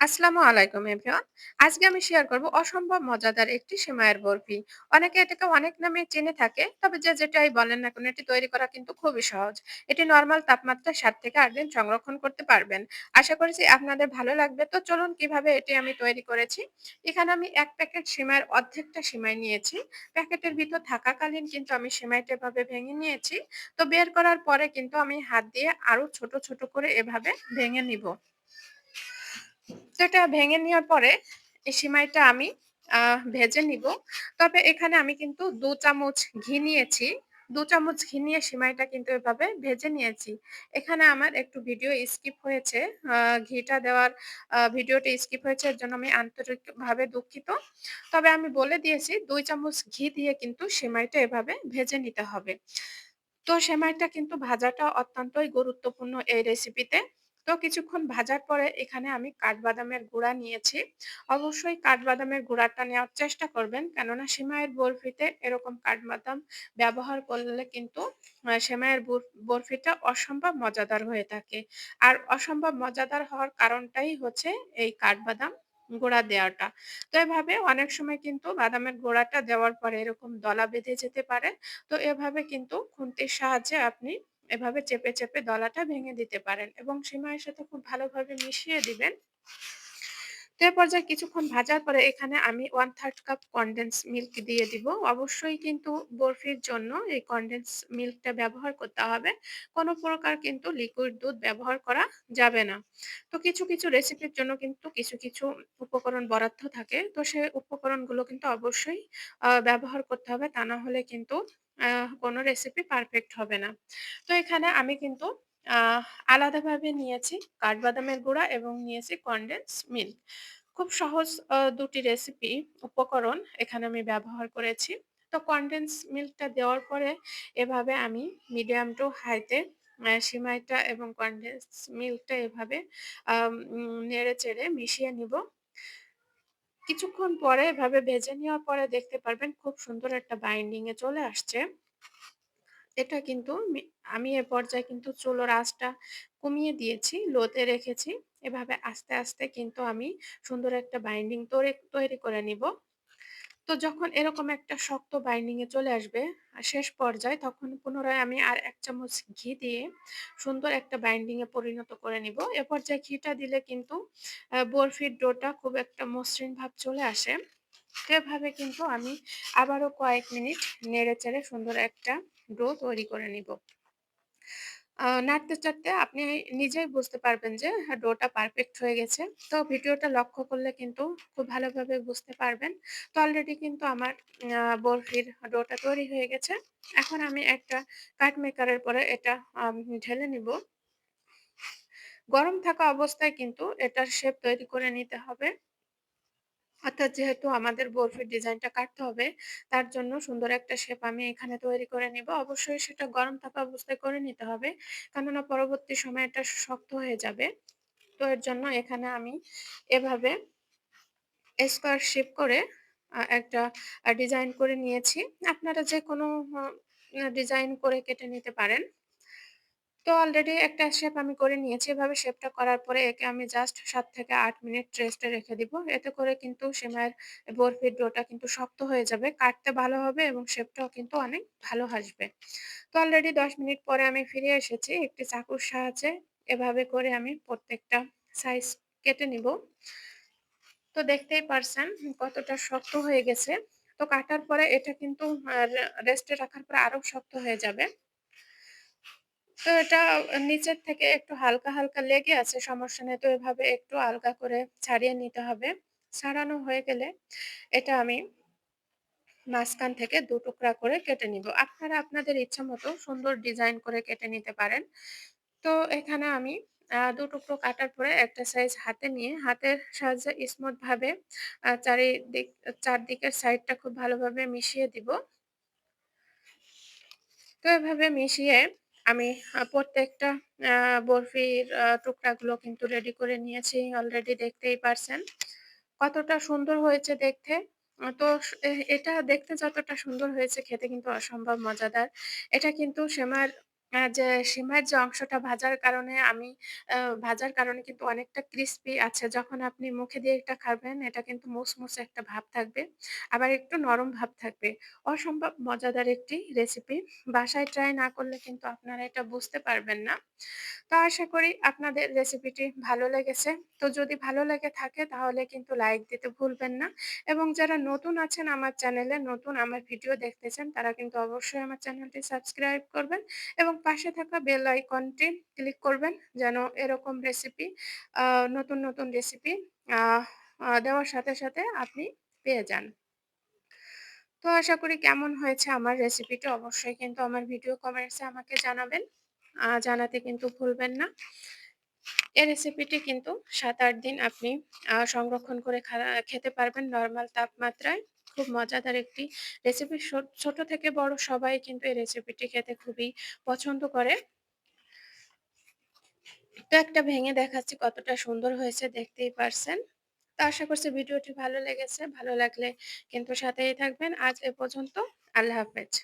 আসসালামু আলাইকুম এভরিওয়ান। আজকে আমি শেয়ার করব অসম্ভব মজাদার একটি সেমাইয়ের বরফি। অনেকে এটাকে অনেক নামে চিনে থাকে। তবে যে যেটাই বলেন না কেন এটি তৈরি করা কিন্তু খুবই সহজ। এটি নরমাল তাপমাত্রায় সাত থেকে আট দিন সংরক্ষণ করতে পারবেন। আশা করছি আপনাদের ভালো লাগবে। তো চলুন কীভাবে এটি আমি তৈরি করেছি। এখানে আমি এক প্যাকেট সিমাইয়ের অর্ধেকটা সিমাই নিয়েছি। প্যাকেটের ভিতর থাকাকালীন কিন্তু আমি সিমাইটা এভাবে ভেঙে নিয়েছি। তো বের করার পরে কিন্তু আমি হাত দিয়ে আরও ছোট, ছোট করে এভাবে ভেঙে নিব। এটা ভেঙে নেওয়ার পরে এই সিমাইটা আমি ভেজে নিব। তবে এখানে আমি কিন্তু দু চামচ ঘি নিয়েছি। দু চামচ ঘি নিয়ে সিমাইটা কিন্তু এভাবে ভেজে নিয়েছি। এখানে আমার একটু ভিডিও স্কিপ হয়েছে। ঘিটা দেওয়ার ভিডিওটা স্কিপ হয়েছে, এর জন্য আমি আন্তরিকভাবে দুঃখিত। তবে আমি বলে দিয়েছি, দুই চামচ ঘি দিয়ে কিন্তু সিমাইটা এভাবে ভেজে নিতে হবে। তো সেমাইটা কিন্তু ভাজাটা অত্যন্তই গুরুত্বপূর্ণ এই রেসিপিতে। তো কিছুক্ষণ ভাজার পরে এখানে আমি কাঠবাদামের গুঁড়া নিয়েছি। অবশ্যই কাঠবাদামের গুঁড়াটা নেওয়ার চেষ্টা করবেন। কেননা সেমাইয়ের বরফিতে এরকম কাঠবাদাম ব্যবহার করলে কিন্তু সেমাইয়ের বরফিটা অসম্ভব মজাদার হয়ে থাকে। আর অসম্ভব মজাদার হওয়ার কারণটাই হচ্ছে এই কাঠবাদাম গুঁড়া দেওয়াটা। তো এভাবে অনেক সময় কিন্তু বাদামের গুঁড়াটা দেওয়ার পরে এরকম দলা বেঁধে যেতে পারে। তো এভাবে কিন্তু খুন্তির সাহায্যে আপনি এভাবে চেপে, চেপে দলাটা ভেঙে দিতে পারেন এবং সিমাইয়ের সাথে খুব ভালোভাবে মিশিয়ে দিবেন। তো এ পর্যায়ে কিছুক্ষণ ভাজার পরে এখানে আমি 1/3 কাপ কনডেন্স মিল্ক দিয়ে দিব। অবশ্যই কিন্তু বরফির জন্য এই কনডেন্স মিল্কটা ব্যবহার করতে হবে। কোন প্রকার কিন্তু লিকুইড দুধ ব্যবহার করা যাবে না। তো কিছু, কিছু রেসিপির জন্য কিন্তু কিছু, কিছু উপকরণ বরাদ্দ থাকে। তো সে উপকরণগুলো কিন্তু অবশ্যই ব্যবহার করতে হবে। তা না হলে কিন্তু আ কোন রেসিপি পারফেক্ট হবে না। তো এখানে আমি কিন্তু, আ আলাদাভাবে নিয়েছি কাঠবাদামের গুঁড়া এবং নিয়েছি কনডেন্স মিল্ক। খুব সহজ, আ ২ টি রেসিপি উপকরণ এখানে আমি ব্যবহার করেছি। তো কনডেন্স মিল্কটা দেওয়ার পরে এভাবে আমি মিডিয়াম টু হাইতে সিমাইটা এবং কনডেন্স মিল্কটা এভাবে আম উম, নেড়ে-চেড়ে মিশিয়ে নিব। কিছুক্ষণ পরে এভাবে ভেজে নেওয়ার পরে দেখতে পারবেন খুব সুন্দর একটা বাইন্ডিং এ চলে আসছে। এটা কিন্তু আমি এ পর্যায়ে কিন্তু চুলোর আঁচটা কমিয়ে দিয়েছি, লোতে রেখেছি। এভাবে আস্তে, আস্তে কিন্তু আমি সুন্দর একটা বাইন্ডিং তৈরি করে নিব। তো যখন এরকম একটা শক্ত বাইন্ডিং এ চলে আসবে, আ শেষ পর্যায়ে তখন পুনরায় আমি আর এক চামচ ঘি দিয়ে সুন্দর একটা বাইন্ডিং এ পরিণত করে নিব। এ পর্যায়ে ঘিটা দিলে কিন্তু, আ বরফির ডোটা খুব একটা মসৃণ ভাব চলে আসে। তো এভাবে কিন্তু আমি আবারও কয়েক মিনিট নেড়ে-চেড়ে সুন্দর একটা ডো তৈরি করে নিব। আ নাড়তে-চাড়তে আপনি নিজেই বুঝতে পারবেন যে হ্যাঁ, ডোটা পারফেক্ট হয়ে গেছে। তো ভিডিওটা লক্ষ্য করলে কিন্তু খুব ভালোভাবে বুঝতে পারবেন। তো অলরেডি কিন্তু আমার বরফির ডোটা তৈরি হয়ে গেছে। এখন আমি একটা কাট মেকারের পরে এটা ঢেলে নিব। গরম থাকা অবস্থায় কিন্তু এটার শেপ তৈরি করে নিতে হবে। অর্থাৎ যেহেতু আমাদের বরফির ডিজাইনটা কাটতে হবে, তার জন্য সুন্দর একটা শেপ আমি এখানে তৈরি করে নিব। অবশ্যই সেটা গরম থাকা অবস্থায় করে নিতে হবে। কেননা পরবর্তী সময়ে এটা শক্ত হয়ে যাবে। তো এর জন্য এখানে আমি এভাবে স্কোয়ার শেপ করে একটা ডিজাইন করে নিয়েছি। আপনারা যেকোনো হ আ ডিজাইন করে কেটে নিতে পারেন। তো অলরেডি একটা শেপ আমি করে নিয়েছি। এভাবে শেপটা করার পরে একে আমি জাস্ট সাত থেকে আট মিনিট রেস্টে রেখে দিব। এতে করে কিন্তু সেমাইয়ের বরফির ডোটা কিন্তু শক্ত হয়ে যাবে। কাটতে ভালো হবে এবং শেপটাও কিন্তু অনেক ভালো আসবে। তো অলরেডি ১০ মিনিট পরে আমি ফিরে এসেছি। একটি চাকুর সাহায্যে এভাবে করে আমি প্রত্যেকটা সাইজ কেটে নিব। তো দেখতেই পারছেন কতটা শক্ত হয়ে গেছে। তো কাটার পরে এটা কিন্তু রেস্টে রাখার পরে আরও শক্ত হয়ে যাবে। তো এটা নিচের থেকে একটু হালকা, হালকা লেগে আছে সমস্যা নেই। তো এভাবে একটু আলগা করে ছাড়িয়ে নিতে হবে। ছাড়ানো হয়ে গেলে এটা আমি মাঝখান থেকে দু টুকরা করে কেটে নিব। আপনারা আপনাদের ইচ্ছা মতো সুন্দর ডিজাইন করে কেটে নিতে পারেন। তো এখানে আমি দু টুকরো কাটার পরে একটা সাইজ হাতে নিয়ে হাতের সাহায্যে স্মুথ ভাবে চারিদিক চারদিকের সাইডটা খুব ভালোভাবে মিশিয়ে দিব। তো এভাবে মিশিয়ে আমি প্রত্যেকটা বরফির টুকরাগুলো কিন্তু রেডি করে নিয়েছি। অলরেডি দেখতেই পারছেন। কতটা সুন্দর হয়েছে দেখতে। তো এটা দেখতে যতটা সুন্দর হয়েছে খেতে কিন্তু অসম্ভব মজাদার। এটা কিন্তু সেমাইয়ের আ যে সিমাইয়ের যে অংশটা ভাজার কারণে আমি ভাজার কারণে কিন্তু অনেকটা ক্রিসপি আছে। যখন আপনি মুখে দিয়ে এটা খাবেন, এটা কিন্তু মুসমুসে একটা ভাব থাকবে। আবার একটু নরম ভাব থাকবে। অসম্ভব মজাদার একটি রেসিপি। বাসায় ট্রাই না করলে কিন্তু আপনারা এটা বুঝতে পারবেন না। তো আশা করি আপনাদের রেসিপিটি ভালো লেগেছে। তো যদি ভালো লেগে থাকে তাহলে কিন্তু লাইক দিতে ভুলবেন না। এবং যারা নতুন আছেন আমার চ্যানেলে, নতুন আমার ভিডিও দেখতেছেন তারা কিন্তু অবশ্যই আমার চ্যানেলটি সাবস্ক্রাইব করবেন এবং পাশে থাকা বেল আইকনটি ক্লিক করবেন যেন এরকম রেসিপি নতুন, নতুন রেসিপি দেওয়ার সাথে, সাথে আপনি পেয়ে যান। তো আশা করি কেমন হয়েছে আমার রেসিপিটি অবশ্যই কিন্তু আমার ভিডিও কমেন্টসে আমাকে জানাবেন। জানাতে কিন্তু ভুলবেন না। এই রেসিপিটি কিন্তু ৭-৮ দিন আপনি সংরক্ষণ করে খেতে পারবেন নর্মাল তাপমাত্রায়। খুব মজাদার একটি রেসিপি। ছোট থেকে বড় সবাই কিন্তু এই রেসিপিটি খেতে খুবই পছন্দ করে। তো একটা ভেঙে দেখাচ্ছি কতটা সুন্দর হয়েছে, দেখতেই পারছেন। তো আশা করছি ভিডিওটি ভালো লেগেছে। ভালো লাগলে কিন্তু সাথেই থাকবেন। আজ এ পর্যন্ত। আল্লাহ হাফেজ।